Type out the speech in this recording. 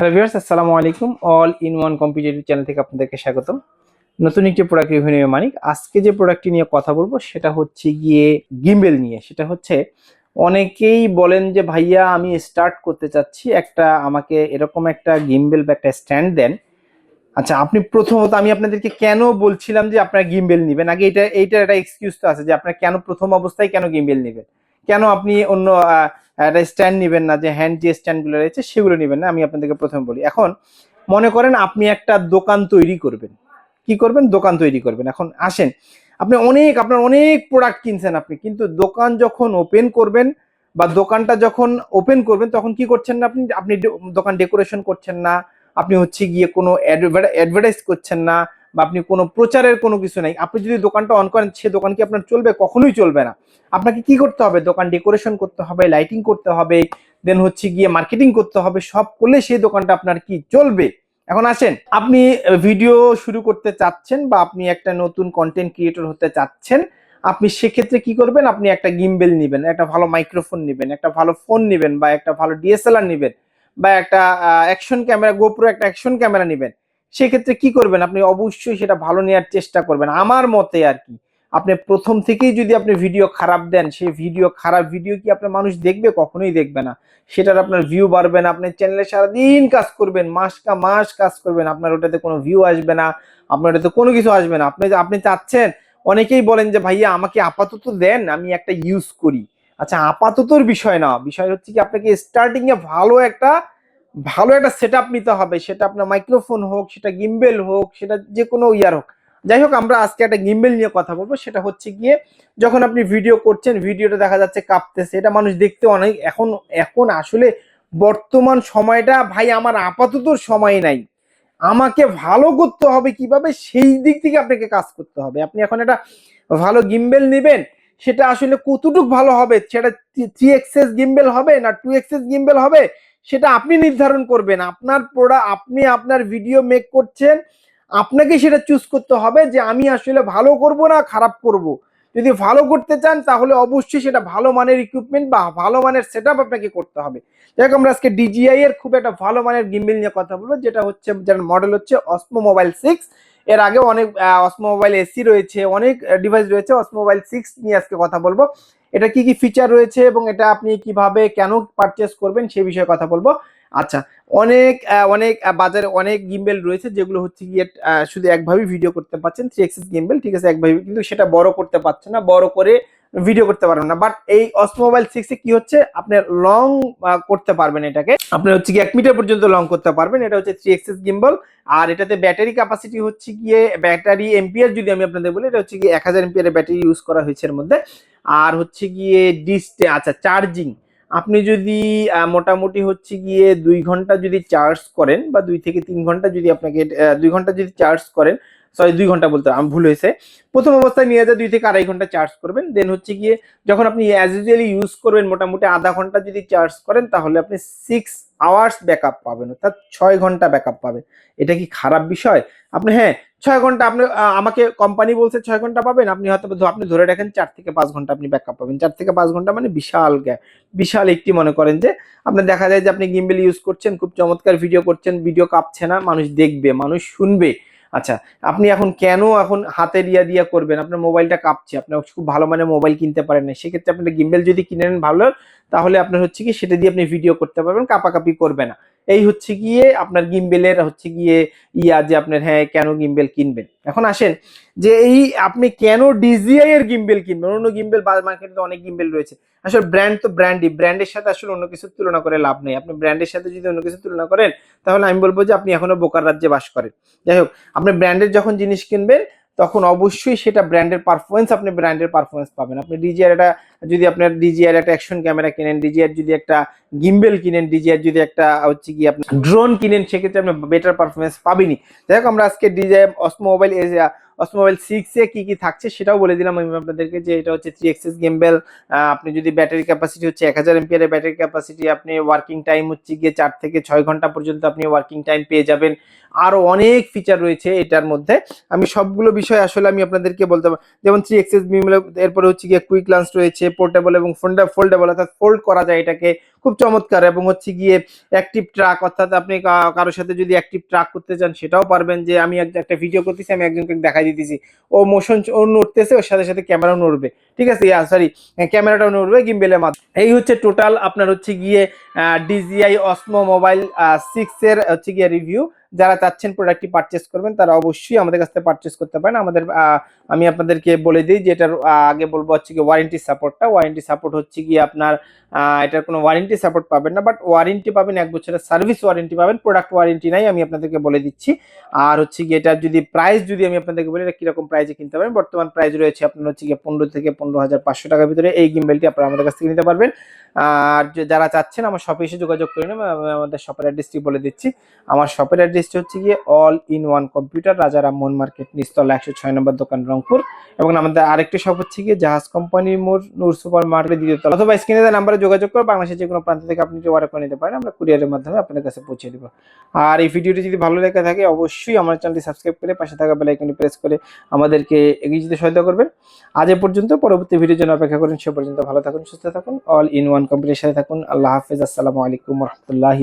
Hello viewers আসসালামু আলাইকুম all in one competitive channel থেকে আপনাদেরকে স্বাগতম। নতুন একটি প্রোডাক্ট রিভিউ নিয়ে মানিক। আজকে যে প্রোডাক্টটি নিয়ে কথা বলব, সেটা হচ্ছে গিয়ে গিম্বেল নিয়ে। সেটা হচ্ছে, অনেকেই বলেন যে, ভাইয়া, আমি স্টার্ট করতে চাচ্ছি একটা, আমাকে এরকম একটা গিম্বেল বা একটা স্ট্যান্ড দেন। আচ্ছা আপনি প্রথমত, আমি আপনাদেরকে কেন বলছিলাম যে, আপনারা গিম্বেল নেবেন? আগে এটা, এইটার একটা এক্সকিউজ তো আছে যে, আপনারা কেন প্রথম অবস্থায় কেন গিম্বেল নেবেন? কেন আপনি অন্য একটা স্ট্যান্ড নেবেন না, যে হ্যান্ড যে স্ট্যান্ডগুলো রয়েছে সেগুলো নেবেন না, আমি আপনাদেরকে প্রথমে বলি। এখন মনে করেন আপনি একটা দোকান তৈরি করবেন। কি করবেন? দোকান তৈরি করবেন। এখন আসেন, আপনি অনেক, আপনার অনেক প্রোডাক্ট কিনছেন আপনি, কিন্তু দোকান যখন ওপেন করবেন বা দোকানটা যখন ওপেন করবেন, তখন কি করছেন না আপনি? আপনি দোকান ডেকোরেশন করছেন না, আপনি হচ্ছে গিয়ে কোনো অ্যাডভার্টাইজ করছেন না বা আপনি কোনো প্রচারের কোনো কিছু নাই, আপনি যদি দোকানটা অন করেন, সে দোকান কি আপনার চলবে? কখনোই চলবে না। আপনাকে কি করতে হবে? দোকান ডেকোরেশন করতে হবে লাইটিং করতে হবে দেন হচ্ছে গিয়ে মার্কেটিং করতে হবে, সব করলে সেই দোকানটা আপনার কি চলবে? এখন আসেন, আপনি ভিডিও শুরু করতে চাচ্ছেন বা আপনি একটা নতুন কন্টেন্ট ক্রিয়েটর হতে চাচ্ছেন, আপনি সেক্ষেত্রে কি করবেন? আপনি একটা গিম্বেল নেবেন, একটা ভালো মাইক্রোফোন নেবেন, একটা ভালো ফোন নেবেন বা একটা ভালো ডিএসএলআর নেবেন বা একটা অ্যাকশন ক্যামেরা গোপ্রো একটা অ্যাকশন ক্যামেরা নেবেন। সেক্ষেত্রে কি করবেন? আপনি অবশ্যই সেটা ভালো নেওয়ার চেষ্টা করবেন। আমার মতে আর কি, আপনি প্রথম থেকেই যদি আপনি ভিডিও খারাপ দেন, সেই ভিডিও খারাপ ভিডিও কি আপনার মানুষ দেখবে? কখনোই দেখবে না। সেটার আপনার ভিউ বাড়বে না। আপনি চ্যানেলে সারাদিন কাজ করবেন, মাস কা মাস কাজ করবেন। আপনার ওটাতে কোনো ভিউ আসবে না, আপনার ওটাতে কোনো কিছু আসবে না। আপনি আপনি চাচ্ছেন, অনেকেই বলেন যে, ভাইয়া, আমাকে আপাতত দেন, আমি একটা ইউজ করি। আচ্ছা আপাততর বিষয় না। বিষয় হচ্ছে কি, আপনাকে স্টার্টিংয়ে ভালো একটা ভালো একটা সেট নিতে হবে, সেটা আপনার মাইক্রোফোন হোক, সেটা গিম্বেল হোক, সেটা যে কোনো ইয়ার হোক। যাই হোক, আমরা আজকে একটা গিম্বেল নিয়ে কথা বলব, সেটা হচ্ছে গিয়ে যখন আপনি ভিডিও করছেন ভিডিওটা দেখা যাচ্ছে কাঁপতেছে, এটা মানুষ দেখতে অনেক, এখন এখন আসলে বর্তমান সময়টা ভাই আমার আপাতত সময় নাই। আমাকে ভালো করতে হবে কীভাবে, সেই দিক থেকে আপনাকে কাজ করতে হবে। আপনি এখন একটা ভালো গিম্বেল নেবেন, সেটা আসলে কতটুক ভালো হবে? সেটা থ্রি এক্সেস গিম্বেল হবে না টু এক্সেস গিম্বেল হবে? সেটা আপনি নির্ধারণ করবেন। আপনার প্রোডাক্ট আপনি আপনার ভিডিও মেক করছেন, আপনাকে সেটা চুজ করতে হবে যে আমি আসলে ভালো করব না খারাপ করব। যদি ভালো করতে চান তাহলে অবশ্যই সেটা ভালো মানের ইকুইপমেন্ট বা ভালো মানের সেট আপনাকে করতে হবে। যাই আমরা আজকে ডিজিআই এর খুব একটা ভালো মানের গিম্বেল নিয়ে কথা বলব, যেটা হচ্ছে যার মডেল হচ্ছে অসমো মোবাইল সিক্স এর আগে অনেক অসমো মোবাইল এসি রয়েছে, অনেক ডিভাইস রয়েছে অসমো মোবাইল সিক্স নিয়ে আজকে কথা বলব। এটা কি কি ফিচার রয়েছে এবং এটা আপনি কীভাবে কেন পারচেস করবেন সেই বিষয়ে কথা বলব। আচ্ছা অনেক অনেক বাজারে অনেক গিম্বেল রয়েছে যেগুলো হচ্ছে গিয়ে শুধু একভাবেই ভিডিও করতে পারছেন থ্রি এক্সিস গিম্বেল ঠিক আছে, একভাবে, কিন্তু সেটা বড় করতে পারছে না, বড় করে ভিডিও করতে পারবেন না। বাট এই অসমো মোবাইল সিক্সে কি হচ্ছে, আপনি লং করতে পারবেন এটাকে। আপনি হচ্ছে কি এক মিটার পর্যন্ত লং করতে পারবেন, এটা হচ্ছে থ্রি এক্সিস গিম্বল আর এটাতে ব্যাটারি ক্যাপাসিটি হচ্ছে গিয়ে ব্যাটারি এম্পিয়ার যদি আমি আপনাদের বলি, এটা হচ্ছে গিয়ে এক হাজার এম্পিয়ারের ব্যাটারি ইউজ করা হয়েছে এর মধ্যে। আর হচ্ছে গিয়ে ডিস্টে আচ্ছা চার্জিং আপনি যদি মোটামুটি হচ্ছে গিয়ে দুই ঘণ্টা যদি চার্জ করেন বা দুই থেকে তিন ঘণ্টা যদি আপনাকে দুই ঘণ্টা যদি চার্জ করেন সরি, দুই ঘণ্টা বলতে আমি ভুল হয়েছে। প্রথম অবস্থায় নিয়ে যা দুই থেকে আড়াই ঘণ্টা চার্জ করবেন। দেন হচ্ছে গিয়ে যখন আপনি অ্যাজ ইউজুয়ালি ইউজ করবেন, মোটামুটি আধা ঘণ্টা যদি চার্জ করেন, তাহলে আপনি সিক্স আওয়ার্স ব্যাকআপ পাবেন, অর্থাৎ ছয় ঘণ্টা ব্যাকআপ পাবেন। এটা কি খারাপ বিষয়? আপনি হ্যাঁ ছয় ঘণ্টা আপনি আমাকে কোম্পানি বলছে ছয় ঘণ্টা পাবেন, আপনি হয়তো আপনি ধরে রাখেন চার থেকে পাঁচ ঘণ্টা আপনি ব্যাকআপ পাবেন। চার থেকে পাঁচ ঘণ্টা মানে বিশাল গ্যাপ বিশাল একটি মনে করেন যে, আপনার দেখা যায় যে আপনি গিম্বেল ইউজ করছেন, খুব চমৎকার ভিডিও করছেন ভিডিও কাঁপছে না, মানুষ দেখবে, মানুষ শুনবে। আচ্ছা আপনি এখন কেন এখন হাতে রিয়া দিয়া করবেন? আপনার মোবাইলটা কাঁপছে আপনার খুব ভালো মানে মোবাইল কিনতে পারেন না সেক্ষেত্রে আপনি গিম্বেল যদি কিনে নেন ভালো, তাহলে আপনার হচ্ছে কি সেটা দিয়ে আপনি ভিডিও করতে পারবেন, কাপাকাপি করবে না। এই হচ্ছে গিয়ে আপনার গিম্বেলের হচ্ছে গিয়ে ইয়া যে আপনার হ্যাঁ কেন গিম্বেল কিনবেন? এখন আসেন যে এই আপনি কেন ডিজিআই এর গিম্বেল কিনবেন? অন্য গিম্বেল মার্কেটে অনেক গিম্বেল রয়েছে। আসলে ব্র্যান্ড তো ব্র্যান্ডই ব্র্যান্ডের সাথে আসলে অন্য কিছুর তুলনা করে লাভ নেই। আপনি ব্র্যান্ডের সাথে যদি অন্য কিছু তুলনা করেন, তাহলে আমি বলব যে আপনি এখনও বোকার রাজ্যে বাস করেন। যাই হোক, আপনি ব্র্যান্ডের যখন জিনিস কিনবেন তখন অবশ্যই সেটা ব্র্যান্ডের পারফরমেন্স আপনি ব্র্যান্ডের পারফরমেন্স পাবেন। আপনি ডিজিআর একটা, যদি আপনার ডিজিআর একটা অ্যাকশন ক্যামেরা কিনেন ডিজিআর যদি একটা গিম্বেল কিনেন ডিজিআর যদি একটা হচ্ছে কি আপনি ড্রোন কিনেন, সেক্ষেত্রে আপনি বেটার পারফরমেন্স পাবেনি যাই হোক, আমরা আজকে DJI Osmo mobile Osmo mobile সিক্সে কি কি থাকছে সেটাও বলে দিলাম আমি আপনাদেরকে যে এটা হচ্ছে থ্রি এক্সেস গিম্বেল আপনি যদি ব্যাটারি ক্যাপাসিটি হচ্ছে এক হাজার এমপিয়ারের ব্যাটারি ক্যাপাসিটি আপনি ওয়ার্কিং টাইম হচ্ছে গিয়ে চার থেকে ছয় ঘণ্টা পর্যন্ত আপনি ওয়ার্কিং টাইম পেয়ে যাবেন। আরও অনেক ফিচার রয়েছে এটার মধ্যে। আমি সবগুলো বিষয় আসলে আমি আপনাদেরকে বলতে পার- যেমন থ্রি এক্সেস বিম এরপরে হচ্ছে গিয়ে কুইক লান্স রয়েছে পোর্টেবল এবং ফোল্ডেবল অর্থাৎ ফোল্ড করা যায় এটাকে। খুব চমৎকার এবং হচ্ছে গিয়ে অ্যাক্টিভ ট্রাক অর্থাৎ আপনি কারোর সাথে যদি অ্যাক্টিভ ট্রাক করতে চান, সেটাও পারবেন যে আমি এক- একটা ভিডিও করতেছি, আমি একজনকে দেখাই দিতেছি। ও মোশন ও নড়তেছে, ওর সাথে সাথে ক্যামেরাও নড়বে। ঠিক আছে? সরি ক্যামেরাটাও নড়বে গিম্বেলের মাধ্যমে। এই হচ্ছে টোটাল আপনার হচ্ছে গিয়ে ডিজিআই অসমো মোবাইল সিক্সের হচ্ছে গিয়ে রিভিউ যারা চাচ্ছেন প্রোডাক্টটি পারচেস করবেন, তারা অবশ্যই আমাদের কাছ থেকে পারচেস করতে পারেন। আমাদের আমি আপনাদেরকে বলে দিই যে এটার আগে বলব হচ্ছে কি ওয়ারেন্টি সাপোর্টটা ওয়ারেন্টি সাপোর্ট হচ্ছে গিয়ে আপনার এটার কোনো ওয়ারেন্টি সাপোর্ট পাবেন না বাট ওয়ারেন্টি পাবেন, এক বছরের সার্ভিস ওয়ারেন্টি পাবেন প্রোডাক্ট ওয়ারেন্টি নাই, আমি আপনাদেরকে বলে দিচ্ছি। আর হচ্ছে গিয়ে এটার যদি প্রাইস যদি আমি আপনাদেরকে বলি, এটা কীরকম প্রাইসে কিনতে পারেন বর্তমান প্রাইস রয়েছে আপনার হচ্ছে গিয়ে পনেরো থেকে পনেরো হাজার পাঁচশো টাকার ভিতরে। এই গিম্বেলটি আপনারা আমাদের কাছ থেকে নিতে পারবেন। আর যারা চাচ্ছেন, আমার শপে এসে যোগাযোগ করে নেবেন আমাদের শপের অ্যাড্রেসটি বলে দিচ্ছি। আমার শপের অ্যাড্রেসটি হচ্ছে গিয়ে অল ইন ওয়ান কম্পিউটার রাজা রামমোহন মার্কেট নিস্তলা একশো ছয় নম্বর দোকান, রংপুর। এবং আমাদের আরেকটি শপ হচ্ছে গিয়ে জাহাজ কোম্পানি মোড় নূর সুপার মার্কেট দ্বিতীয় তলা। অথবা স্ক্রিনে দেওয়া নাম্বারে যোগাযোগ করে, বাংলাদেশের যে কোনো প্রান্ত থেকে আপনি অর্ডার করে নিতে পারেন, আমরা কুরিয়ারের মাধ্যমে আপনাদের কাছে পৌঁছে দেবো। আর এই ভিডিওটি যদি ভালো লেগে থাকে, অবশ্যই আমার চ্যানেলটি সাবস্ক্রাইব করে পাশে থাকা বেল আইকনটি প্রেস করে আমাদেরকে এগিয়ে যেতে সহায়তা করবেন। আজ এ পর্যন্ত, পরবর্তী ভিডিওর জন্য অপেক্ষা করুন, সে পর্যন্ত ভালো থাকুন, সুস্থ থাকুন অল ইন ওয়ান কম্পিউটার সাথে থাকুন। আল্লাহ হাফেজ, আসসালামু আলাইকুম রহমতুল্লাহি